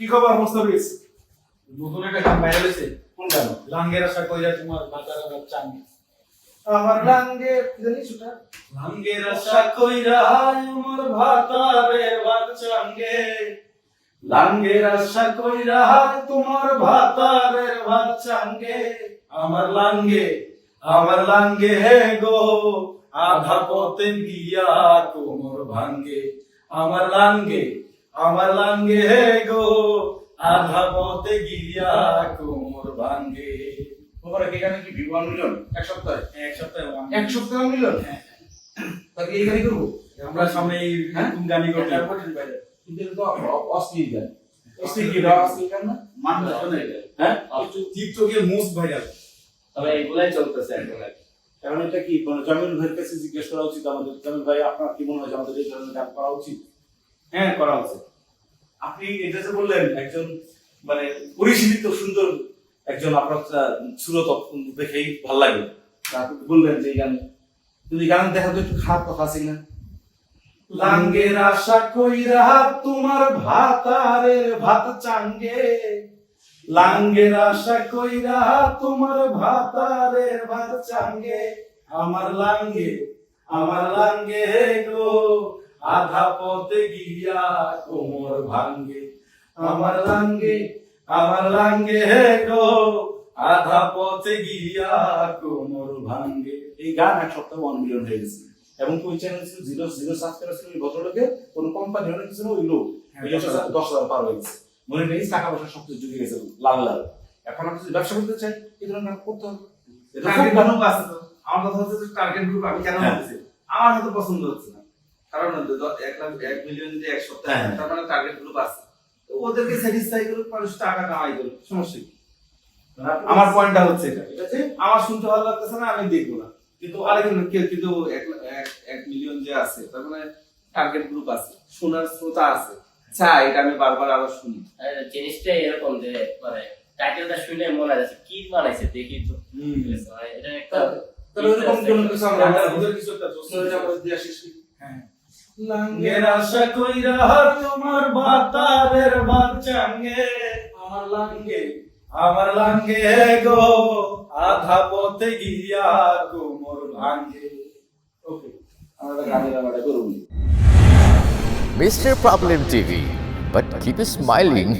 কি খবর মোস্তাফিজ নতুন একটা গান বাইরে হয়েছে। কোন গান লাঙ্গের আশা কইরা তোমার বাতারা বাচ্চা আমি আমার লাঙ্গে কি জানিস লাঙ্গের আশা কইরা আমার ভাতারে বাচ্চাঙ্গে লাঙ্গের আশা কইরা তোমার ভাতারে বাচ্চাঙ্গে আমার লাঙ্গে আমার লাঙ্গে হে গো আধা পথে গিয়া তোমার ভাঙ্গে। আমার লাঙ্গে আমার লাঙ্গে হে গো আধা পথে গিয়া কোমর ভাঙ্গে। কি গানে কি ভিউ মিলিয়ন এক সপ্তাহে? এক সপ্তাহে এক সপ্তাহে মিলিয়ন হ্যাঁ। তাহলে এই গানই করব? আমরা সামনে এই হ্যাঁ? গানই করতে কিন্তু তো অ- অশ্লীল গান অশ্লীল কি গান। অশ্লীল গান না? শোনে হ্যাঁ? Most viral. তবে এগুলাই চলতেছে এখন আর। কি। এখন এটা কি মানে জামিল ভাইয়ের কাছে জিজ্ঞেস করা উচিত আমাদের? জামিল ভাই আপনার কি মনে হয় আমাদের এই ধরনের গান করা উচিত? হ্যাঁ করা উচিত। আপনি এটা যে বললেন, একজন মানে পরিশীলিত সুন্দর একজন আপনার সুরত দেখেই ভালো লাগে। বললেন যে গান, যদি গান দেখা তো একটু খারাপ কথা আছে না লাঙ্গের আশা কইরা তোমার ভাতারে ভাত চাঙ্গে। লাঙ্গের আশা কইরা তোমার ভাতারে ভাত চাঙ্গে। আমার লাঙ্গে আমার লাঙ্গে গো। আধা পথে গিয়া কোমর ভাঙ্গে আমার লাঙ্গে আমার লাঙ্গে হে গো। আধা পথে গিয়া কোমর ভাঙ্গে। এই গান এক সপ্তাহে ওয়ান মিলিয়ন হয়ে গেছে। এবং ওই চ্যানেল ছিল জিরো জিরো সাবস্ক্রাইবার ছিল ওই ভদ্রলোকে কোনো কোম্পানি অনেক কিছু ওই লোক। হ্যাঁ, দশ হাজার। পার হয়ে গেছে। মনে নেই টাকা পয়সা সব কিছু ঢুকে গেছে লাল লাল। এখন আমি যদি ব্যবসা করতে চাই এই ধরনের গান করতে হবে। আমার কথা হচ্ছে টার্গেট গ্রুপ আমি কেন হ্যাঁ। আমার হয়তো পছন্দ হচ্ছে না। কারণ এক লাখ এক মিলিয়ন যে এক সপ্তাহে হ্যাঁ। তার মানে টার্গেট গ্রুপ আছে। তো ওদেরকে স্যাটিসফাই করুক মানুষ টাকা কামাই করুক সমস্যা কি? আমার পয়েন্টটা হচ্ছে এটা। এটা যে আমার শুনতে ভালো লাগতেছে না আমি দেখব না। কিন্তু আরেকজন কিন্তু এক মিলিয়ন যে আছে তার মানে টার্গেট গ্রুপ আছে শোনার শ্রোতা আছে। চাই এটা আমি বারবার আবার শুনি। আর জিনিসটা এরকম যে মানে টাইটেলটা শুনে মনে হয় কি বানাইছে দেখি তো। ঠিক আছে, মানে এটা একটা তাহলে ওইরকম কোনো কিছু আমরা কিছু একটা দিয়ে শেষ করি। হ্যাঁ। লাঙ্গের আশা কইরা তোমার ভাতারের বাচ্চাঙ্গে আমার লাঙ্গে আমার লাঙ্গে গো আধা পথে গিয়া কোমর ভাঙ্গে ওকে আমরা গানের করব Mr. Problem TV. But keep smiling.